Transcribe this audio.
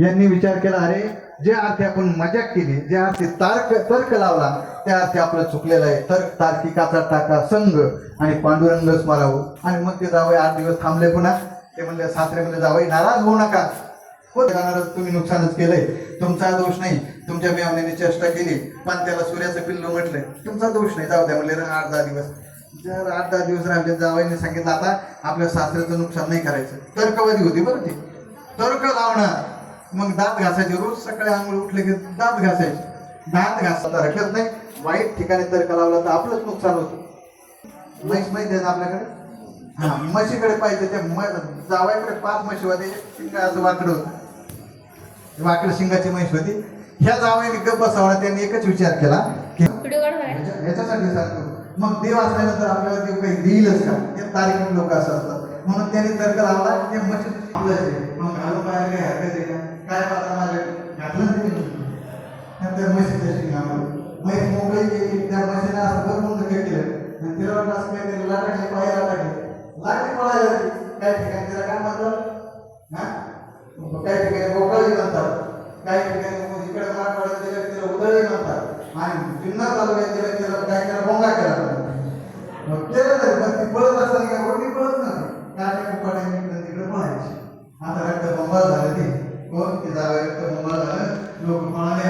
यांनी विचार केला अरे जे अर्थी आपण मजाक केली जे अर्थी तार्क तर्क लावला त्या अर्थी आपलं चुकलेलं आहे. तर्क तार्किकाचा टाका संघ आणि पांडुरंगच मारावं आणि मग ते जावं आठ दिवस थांबले पुन्हा. ते म्हणले सासरे म्हणले जावई नाराज होऊ नका. हो जाणारच तुम्ही नुकसानच केलंय. तुमचा दोष नाही. तुमच्या मेवण्याने चेष्टा केली पण त्याला सूर्याचं पिल्लू म्हटलंय. तुमचा दोष नाही. जाऊ द्या म्हणले आठ दहा दिवस. जर आठ दहा दिवस राहिले जावईने सांगितलं आता आपल्या सासऱ्याचं नुकसान नाही करायचं. तर्कवादी होती बरं ती. तर्क लावणार. मग दात घासायचे. रोज सकाळी आंघोळ उठले की दात घासायचे. दात घासायला रखत नाही. वाईट ठिकाणी तर्क लावला तर आपलंच नुकसान होतं. म्हैस माहिती आहे ना आपल्याकडे? हा म्हशीकडे पाहिजे त्या म- जावयाकडे पाच म्हशी होते. शिंगाचं वाकडं होतं. वाकड शिंगाची म्हैस होती. ह्या जावयाने गप्प बसावला त्यांनी एकच विचार केला की ह्याच्यासाठी सांगतो मग देव असल्यानंतर आपल्याला देव काही देईलच का? ते तारीख लोक असं असतात. म्हणून त्यांनी तर्क लावला. ते म्हशी म्हैसेच्या शिंगावर म्हैस मोकळी केली त्या म्हशीने असं भरपूर काय केलं. आणि तिला वाटलं असं काय केलं लाटाकली पाहायला लाटाकली लाटली पळायला काही ठिकाणी तिला काय म्हणतात? हा? काही ठिकाणी मोकळी म्हणतात. काही ठिकाणी इकडे मराठवाड्यात दिलं तिला उदळी म्हणतात. आणि जुन्नर तालुक्यात दिलं तिला काय केलं? भोंगा केला. मग केलं तरी पण ती पळत असताना काय वडली पळत नाही कारण की पडायची इकडे तिकडे पळायची. आता रक्त बंबाळ झालं ते. कोण ते जागा रक्त बंबाळ झालं. लोक म्हणाले